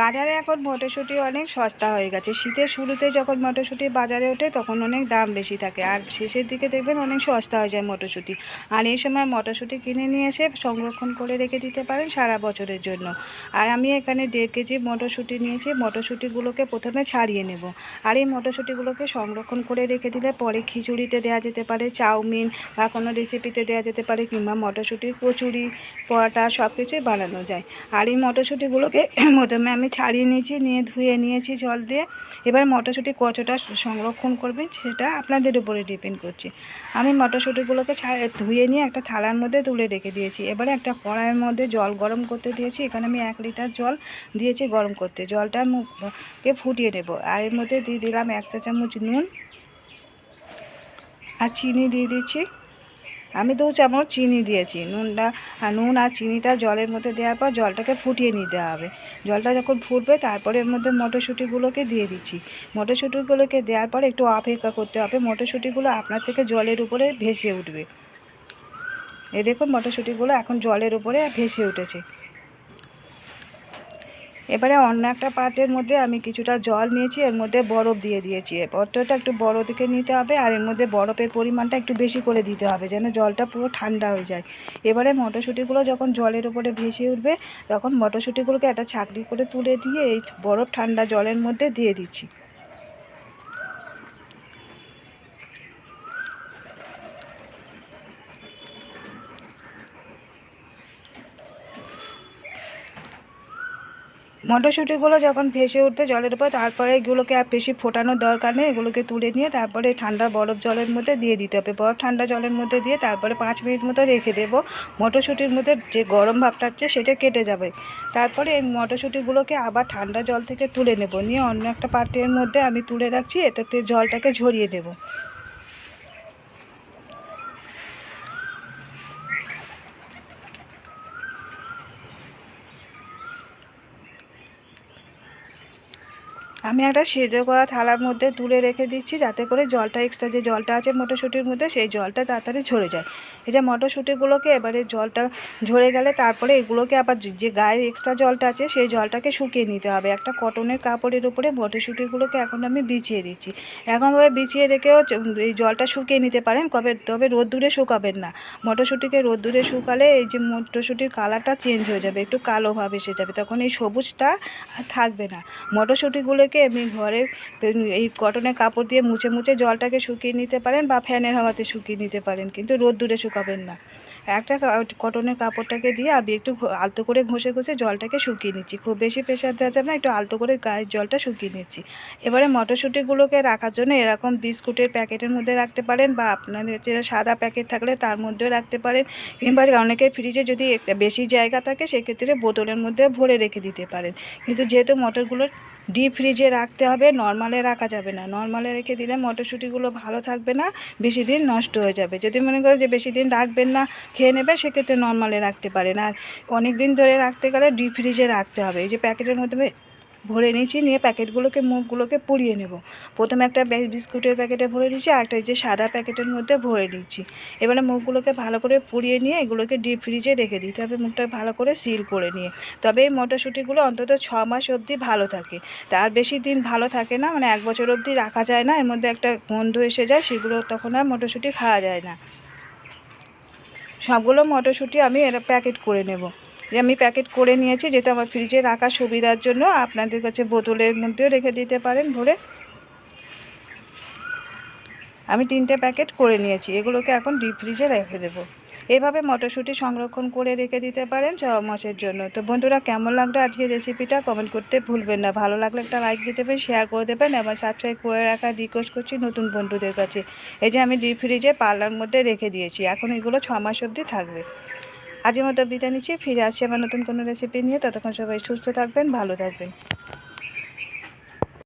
বাজারে এখন মটরশুঁটি অনেক সস্তা হয়ে গেছে। শীতের শুরুতে যখন মটরশুঁটি বাজারে ওঠে, তখন অনেক দাম বেশি থাকে। আর শেষের দিকে দেখবেন অনেক সস্তা হয়ে যায় মটরশুঁটি। আর এই সময় মটরশুঁটি কিনে নিয়ে এসে সংরক্ষণ করে রেখে দিতে পারেন সারা বছরের জন্য। আর আমি এখানে দেড় কেজি মটরশুঁটি নিয়েছি। মটরশুঁটিগুলোকে প্রথমে ছাড়িয়ে নেব। আর এই মটরশুঁটিগুলোকে সংরক্ষণ করে রেখে দিলে পরে খিচুড়িতে দেওয়া যেতে পারে, চাউমিন বা কোনো রেসিপিতে দেওয়া যেতে পারে কিংবা মটরশুঁটির কচুরি, পরোটা সব কিছুই বানানো যায়। আর এই মটরশুঁটিগুলোকে প্রথমে আমি ছাড়িয়ে নিয়েছি, নিয়ে ধুয়ে নিয়েছি জল দিয়ে। এবার মটরশুঁটি কতটা সংরক্ষণ করবেন, সেটা আপনাদের উপরে ডিপেন্ড করছে। আমি মটরশুঁটিগুলোকে ধুয়ে নিয়ে একটা থালার মধ্যে তুলে রেখে দিয়েছি। এবারে একটা কড়াইয়ের মধ্যে জল গরম করতে দিয়েছি। এখানে আমি এক লিটার জল দিয়েছি গরম করতে। জলটার মুখকে ফুটিয়ে নেব। আর এর মধ্যে দিয়ে দিলাম এক চা চামচ নুন। আর চিনি দিয়ে দিচ্ছি। আমি দু চামচ চিনি দিয়েছি। নুনটা নুন আর চিনিটা জলের মধ্যে দেওয়ার পর জলটাকে ফুটিয়ে নিতে হবে। জলটা যখন ফুটবে তারপরে এর মধ্যে মটরশুঁটিগুলোকে দিয়ে দিচ্ছি। মটরশুঁটিগুলোকে দেওয়ার পর একটু অপেক্ষা করতে হবে। মটরশুঁটিগুলো আপনার থেকে জলের উপরে ভেসে উঠবে। এ দেখুন মটরশুঁটিগুলো এখন জলের উপরে ভেসে উঠেছে। এবারে অন্য একটা পাটের মধ্যে আমি কিছুটা জল নিয়েছি, এর মধ্যে বরফ দিয়ে দিয়েছি। পটলটা একটু বড় দিকে নিতে হবে আর এর মধ্যে বরফের পরিমাণটা একটু বেশি করে দিতে হবে যেন জলটা পুরো ঠান্ডা হয়ে যায়। এবারে মটরশুঁটিগুলো যখন জলের উপরে ভেসে উঠবে, তখন মটরশুঁটিগুলোকে একটা ছাকনি করে তুলে দিয়ে এই বরফ ঠান্ডা জলের মধ্যে দিয়ে দিচ্ছি। মটরশুঁটিগুলো যখন ভেসে উঠবে জলের উপর, তারপরে এগুলোকে আর বেশি ফোটানোর দরকার নেই। এগুলোকে তুলে নিয়ে তারপরে ঠান্ডা বরফ জলের মধ্যে দিয়ে দিতে হবে। বরফ ঠান্ডা জলের মধ্যে দিয়ে তারপরে পাঁচ মিনিট মতো রেখে দেবো। মটরশুঁটির মধ্যে যে গরম ভাবটা আছে সেটা কেটে যাবে। তারপরে এই মটরশুঁটিগুলোকে আবার ঠান্ডা জল থেকে তুলে নেব। নিয়ে অন্য একটা পাত্রের মধ্যে আমি তুলে রাখছি। এটাতে জলটাকে ঝরিয়ে দেবো। আমি একটা সেদ্ধ করা থালার মধ্যে তুলে রেখে দিচ্ছি, যাতে করে জলটা এক্সট্রা যে জলটা আছে মটরশুঁটির মধ্যে, সেই জলটা তাড়াতাড়ি ঝরে যায়। এই যে মটরশুঁটিগুলোকে এবারে জলটা ঝরে গেলে তারপরে এগুলোকে আবার যে- গায়ে এক্সট্রা জলটা আছে, সেই জলটাকে শুকিয়ে নিতে হবে। একটা কটনের কাপড়ের উপরে মটরশুঁটিগুলোকে এখন আমি বিছিয়ে দিচ্ছি। এখনভাবে বিছিয়ে রেখেও এই জলটা শুকিয়ে নিতে পারেন, কবে, তবে রোদ্দুরে শুকাবেন না। মটরশুঁটিকে রোদ্দুরে শুকালে এই যে মটরশুঁটির কালারটা চেঞ্জ হয়ে যাবে, একটু কালো ভাব এসে যাবে, তখন এই সবুজটা থাকবে না। মটরশুঁটিগুলোকে এমনি ঘরে এই কটনের কাপড় দিয়ে মুছে মুছে জলটাকে শুকিয়ে নিতে পারেন বা ফ্যানের হাওয়াতে শুকিয়ে নিতে পারেন, কিন্তু রোদ দূরে শুকাবেন না। একটা কটনের কাপড়টাকে দিয়ে আমি একটু আলতো করে ঘষে ঘষে জলটাকে শুকিয়ে নিচ্ছি। খুব বেশি প্রেশার দেওয়া যাবে না, একটু আলতো করে গায়ের জলটা শুকিয়ে নিচ্ছি। এবারে মটরশুঁটিগুলোকে রাখার জন্য এরকম বিস্কুটের প্যাকেটের মধ্যে রাখতে পারেন বা আপনাদের যে সাদা প্যাকেট থাকলে তার মধ্যেও রাখতে পারেন। কিংবা অনেকের ফ্রিজে যদি বেশি জায়গা থাকে, সেক্ষেত্রে বোতলের মধ্যে ভরে রেখে দিতে পারেন। কিন্তু যেহেতু মটরগুলো ডিপ ফ্রিজে রাখতে হবে নর্মালে রাখা যাবে না। নর্মালে রেখে দিলে মটরশুঁটিগুলো ভালো থাকবে না, বেশি দিন নষ্ট হয়ে যাবে। যদি মনে করে যে বেশি দিন রাখবেন না খেয়ে নেবে, সেক্ষেত্রে নর্মালে রাখতে পারেন। আর অনেক দিন ধরে রাখতে গেলে ডিপ ফ্রিজে রাখতে হবে। এই যে প্যাকেটের মধ্যে ভরে নিয়েছি, নিয়ে প্যাকেটগুলোকে মুখগুলোকে পুড়িয়ে নেব। প্রথমে একটা বিস্কুটের প্যাকেটে ভরে নিয়েছি আর একটা যে সাদা প্যাকেটের মধ্যে ভরে নিচ্ছি এবারে মুখগুলোকে ভালো করে পুড়িয়ে নিয়ে এগুলোকে ডিপ ফ্রিজে রেখে দিতে হবে, মুখটা ভালো করে সিল করে নিয়ে। তবে এই মটরশুঁটিগুলো অন্তত ছ মাস অবধি ভালো থাকে। তার বেশি দিন ভালো থাকে না মানে এক বছর অবধি রাখা যায় না, এর মধ্যে একটা গন্ধ এসে যায়, সেগুলো তখন আর মটরশুঁটি খাওয়া যায় না। সবগুলো মটরশুঁটি আমি প্যাকেট করে নেব। যে আমি প্যাকেট করে নিয়েছি যেহেতু আমার ফ্রিজে রাখার সুবিধার জন্য আপনাদের কাছে বোতলের মধ্যেও রেখে দিতে পারেন ভরে। আমি তিনটে প্যাকেট করে নিয়েছি, এগুলোকে এখন ডিপ ফ্রিজে রেখে দেবো। এভাবে মটরশুঁটি সংরক্ষণ করে রেখে দিতে পারেন ছ মাসের জন্য। তো বন্ধুরা, কেমন লাগল আজকের রেসিপিটা কমেন্ট করতে ভুলবেন না। ভালো লাগলে একটা লাইক দিতে দেবেন শেয়ার করে দেবেন এবং সাবস্ক্রাইব করে রাখার রিকোয়েস্ট করছি নতুন বন্ধুদের কাছে। এই যে আমি ডিপ ফ্রিজে পার্লার মধ্যে রেখে দিয়েছি। এখন এগুলো ছ মাস অবধি থাকবে। আজকের মতো বিদায় নিচ্ছি। ফিরে আসছি আবার নতুন কোনো রেসিপি নিয়ে। ততক্ষণ সবাই সুস্থ থাকবেন, ভালো থাকবেন।